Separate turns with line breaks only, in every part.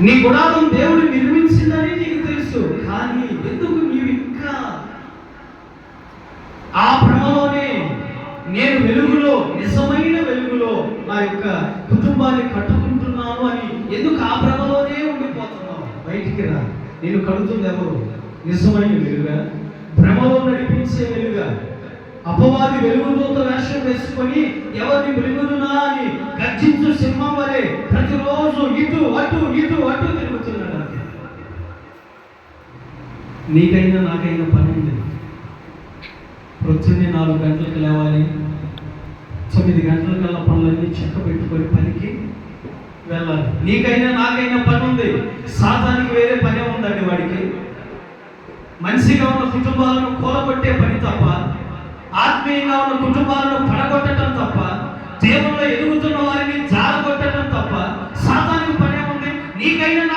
నీ గుడారం దేవుడు నిర్మించిందని నీకు తెలుసు కానీ ఎందుకు నీవు ఇంకా ఆ భ్రమలోనే? నేను వెలుగులో నిజమైన వెలుగులో నా యొక్క కుటుంబాన్ని కట్టుకుంటున్నాను అని ఎందుకు ఆ భ్రమలోనే ఉండిపోతున్నావు? బయటికి రా. నేను కడుతుంది ఎవరు నిజమైన వెలుగా భ్రమలో నడిపించే వెలుగా అపవాది వెలుగుదూత వేషం వేసి నీకైనా నాకైనా పని ఉంది. ప్రొద్దున్నే నాలుగు గంటలకు లేవాలి. తొమ్మిది గంటలకల్లా పనులన్నీ చెక్క పెట్టుకొని పనికి వెళ్ళాలి. నీకైనా నాకైనా పని ఉంది. సాతానికి వేరే పనే ఉందండి వాడికి. మనిషిగా ఉన్న కుటుంబాలను కూలగొట్టే పని తప్ప ఆత్మీయంగా ఉన్న కుటుంబాలను పడగొట్టడం తప్ప దేవుల్లో ఎదుగుతున్న వారిని జారగొట్టడం తప్ప సాతానికి పనే ఉంది. నీకైనా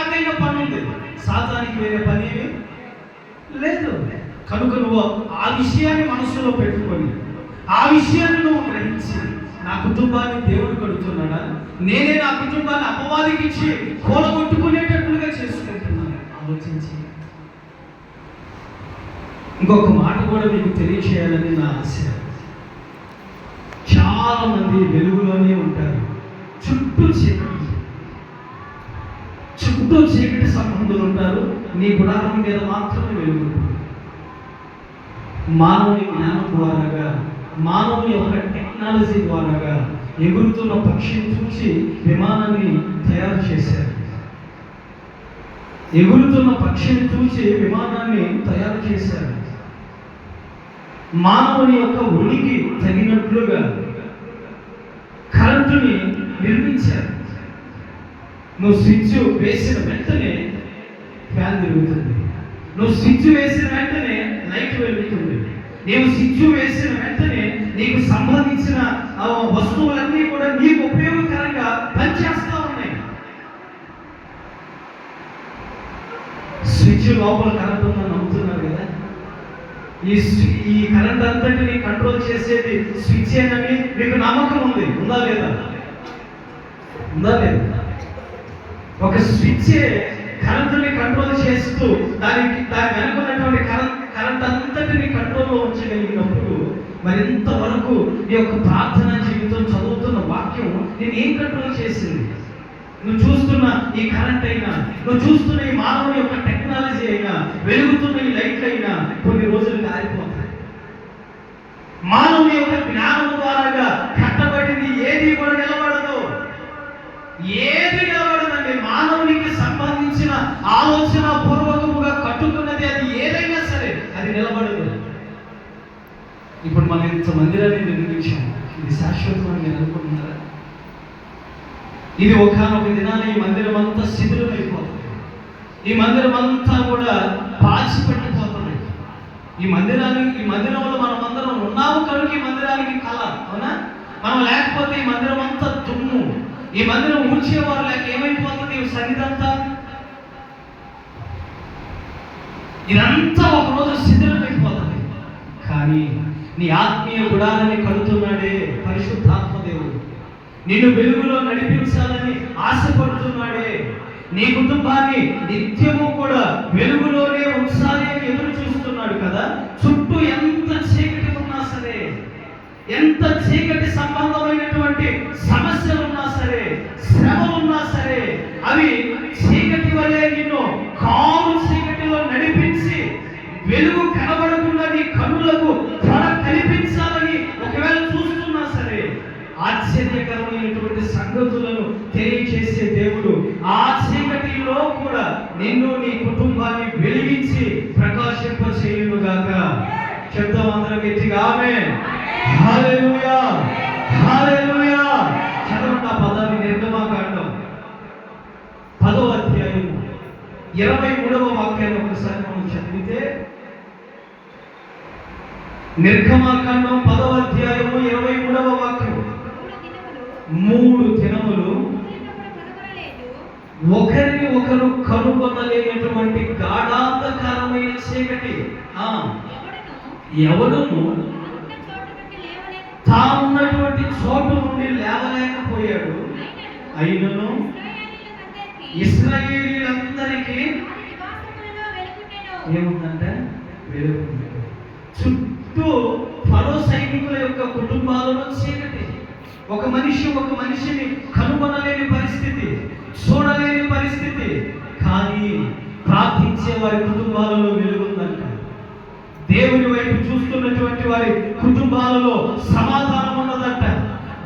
లేదు. కనుక నువ్వు ఆ విషయాన్ని మనసులో పెట్టుకొని ఆ విషయాన్ని నువ్వు గ్రహించి నా కుటుంబాన్ని దేవుడు కడుతున్నాడా? నేనే నా కుటుంబాన్ని అపవాదికి ఇచ్చి కూలగొట్టుకునేటట్లుగా చేసుకుంటున్నాను. ఆలోచించి. ఇంకొక మాట కూడా మీకు తెలియచేయాలని నా ఆశ. చాలా మంది వెలుగు నీ గుడారం మీద మాత్రమే వెలుగు మానవుని జ్ఞానం ద్వారాగా మానవుని యొక్క టెక్నాలజీ ద్వారాగా ఎగురుతున్న పక్షిని చూసి విమానాన్ని తయారు చేశారు. ఎగురుతున్న పక్షిని చూసి విమానాన్ని తయారు చేశారు. మానవుని యొక్క ఉనికి తగినట్లుగా కరెంటుని నిర్మించారు. నువ్వు స్విచ్ వేసిన వెంటనే ఫ్యాన్ తిరుగుతుంది. నువ్వు స్విచ్ వేసిన వెంటనే లైట్ వెలుగుతుంది. నీవు స్విచ్ వేసిన వెంటనే నీకు సంబంధించిన ఆ వస్తువులన్నీ కూడా నీకు ఉపయోగకరంగా పనిచేస్తూ ఉన్నాయి. స్విచ్ లోపల కరెంట్ ఉందని నమ్ముతున్నారు కదా? ఈ ఈ కరెంట్ అంతటిని కంట్రోల్ చేసేది స్విచ్ ఏనని మీకు నమ్మకం ఉంది. ఉందా లేదా? ఉందా లేదా? ఒక స్విచ్ కరెంటుని కంట్రోల్ చేస్తూ దానికి దాని వెనక ఉన్నటువంటి కరెంట్ కరెంట్ అంతటిని కంట్రోల్లో ఉంచగలిగినప్పుడు మరి ఇంతవరకు నీ యొక్క ప్రార్థన జీవితం చదువుతున్న వాక్యం నేను ఏం కంట్రోల్ చేసింది? నువ్వు చూస్తున్న ఈ కరెంట్ అయినా నువ్వు చూస్తున్న ఈ మానవుని యొక్క టెక్నాలజీ అయినా వెలుగుతున్న ఈ లైట్లు అయినా కొన్ని రోజులు కారిపోతాయి మానవుని యొక్క జ్ఞానం ద్వారా కట్టబడింది ఏది కూడా నిలబడదు. ఏది నిలబడదండి మానవునికి సంబంధించిన ఆలోచన పూర్వకముగా కట్టుకున్నది అది ఏదైనా సరే అది నిలబడదు. ఇప్పుడు మనం ఇంత మందిరాన్ని నిర్మించాము ఇది శాశ్వతమని మీరు అనుకుంటున్నారా? ఇది ఒకనొక దినాన ఈ మందిరం అంతా శిథిలమైపోతుంది. ఈ మందిరం అంతా కూడా పాచిపెట్టిపోతుంది ఈ మందిరానికి ఈ మందిరంలో మనం అందరం ఉన్నాము కనుక ఈ మందిరానికి కళ అవునా? మనం లేకపోతే ఈ మందిరం అంతా దుమ్ము. ఈ మందిరం ఊడ్చేవారు లేక ఏమైపోతుంది? ఈ సన్నిధంతా ఇదంతా ఒక ఒకరోజు కానీ నీ ఆత్మీయ గుడాలని కడుతున్నాడే పరిశుద్ధాత్మ దేవుడు. నిన్ను వెలుగులో నడిపించాలని ఆశపడుతున్నాడే. నీ కుటుంబాన్ని నిత్యము కూడా వెలుగులోనే ఉంచాలి అని ఎదురు చూస్తున్నాడు కదా. చుట్టూ ఎంత చీకటి ఉన్నా సరే ఎంత చీకటి సంబంధమైనటువంటి సమస్యలు ఉన్నా సరే శ్రమలు ఉన్నా సరే అవి కనబడుతున్నది కనబడకుండా నీ త్వర కనిపించాలని ఒకవేళ చూస్తున్నా సరే ఆశ్చర్యకరమైనటువంటి సంగతులను తెలియచేసే దేవుడు ఆ చీకటిలో కూడా నిన్ను నీ కుటుంబాన్ని వెలిగించి ప్రకాశింప చేయునుగాక చెప్తాం అందరం గట్టిగా ఆమె హల్లెలూయా హల్లెలూయా. చదవండి ఆ పదాన్ని నిర్గమాకాండం. పదో అధ్యాయం ఇరవై మూడవ వాక్యాన్ని ఒకసారి మనం చదివితే నిర్గమాకాండం పదవ అధ్యాయము ఇరవై మూడవ వాక్యం
మూడు దినములు.
ఒకరిని ఒకరు కనుగొనలేనటువంటి గాఢాంధకారమైన చీకటి. ఆ
ఎవడును? ఉన్న చోటు నుండి లేవలేక
తానున్నటువంటి చోటు నుండి లేవలేకపోయాడు
అయినను
ఇస్రాయేలీలందరికీ. ఏముందంటే? వెలుగు చుట్టూ ఫరో సైనికుల యొక్క కుటుంబాలలో చీకటి. ఒక మనిషి ఒక మనిషిని కనుగొనలేని పరిస్థితి చూడలేని పరిస్థితి. కానీ ప్రార్థించే వారి కుటుంబాలలో వెలుగుందంట. దేవుని వైపు చూస్తున్నటువంటి వారి కుటుంబాలలో సమాధానం ఉన్నదంట.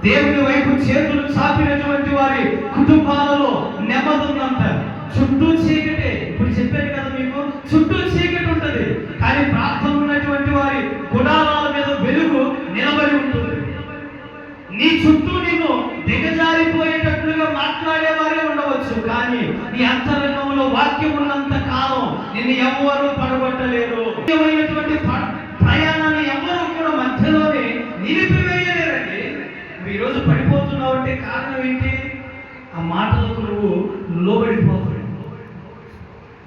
దేవుని వైపు చేతులు చాపినటువంటి వారి కుటుంబాలలో నెమ్మది ఉందంట చుట్టూ చీకటే. ఇప్పుడు చెప్పాను కదా మీకు చుట్టూ చీకటి ఉంటుంది. కానీ ప్రార్థన ఉన్నటువంటి వారి గుడారాల మీద వెలుగు నిలబడి ఉంటుంది నీ చుట్టూ నిన్ను దిగజారిపోయేటట్లుగా మాట్లాడే వారే ఉండవచ్చు కానీ నీ అంతరంగంలో వాక్యం ఉన్నంత కాలం నిన్ను ఎవ్వరూ పడగొట్టలేరు. ముఖ్యమైనటువంటి ప్రయాణాన్ని ఎవ్వరూ కూడా మధ్యలోనే నిలిపివేయలేరండి. నువ్వు ఈరోజు పడిపోతున్నావు అంటే కారణం ఏంటి? ఆ మాటలకు నువ్వు లోబడిపోతున్నావు.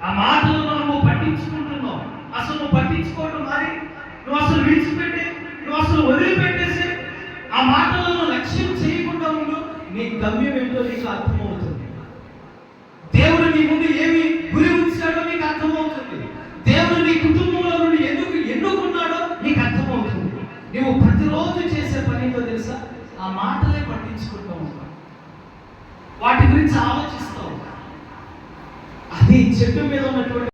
ఆ మాటలను నువ్వు పట్టించుకుంటున్నావు. అసలు నువ్వు పట్టించుకోవడం మరి నువ్వు అసలు విడిచిపెట్టి. నువ్వు అసలు ఆ మాటలను లక్ష్యం చేయకుండా ఉండు. నీ గమ్యం ఏంటో నీకు అర్థమవుతుంది. దేవుడు నీ ముందు ఏమి గురి ఉంచాడో నీకు అర్థమవుతుంది. దేవుడు నీ కుటుంబంలో నుండి ఎందుకు ఎన్నుకున్నాడో నీకు అర్థమవుతుంది. నువ్వు ప్రతిరోజు చేసే పని తెలుసా? ఆ మాటలే పట్టించుకుంటూ ఉంటావు. వాటి గురించి ఆలోచిస్తావు అది చెట్టు మీద ఉన్నటువంటి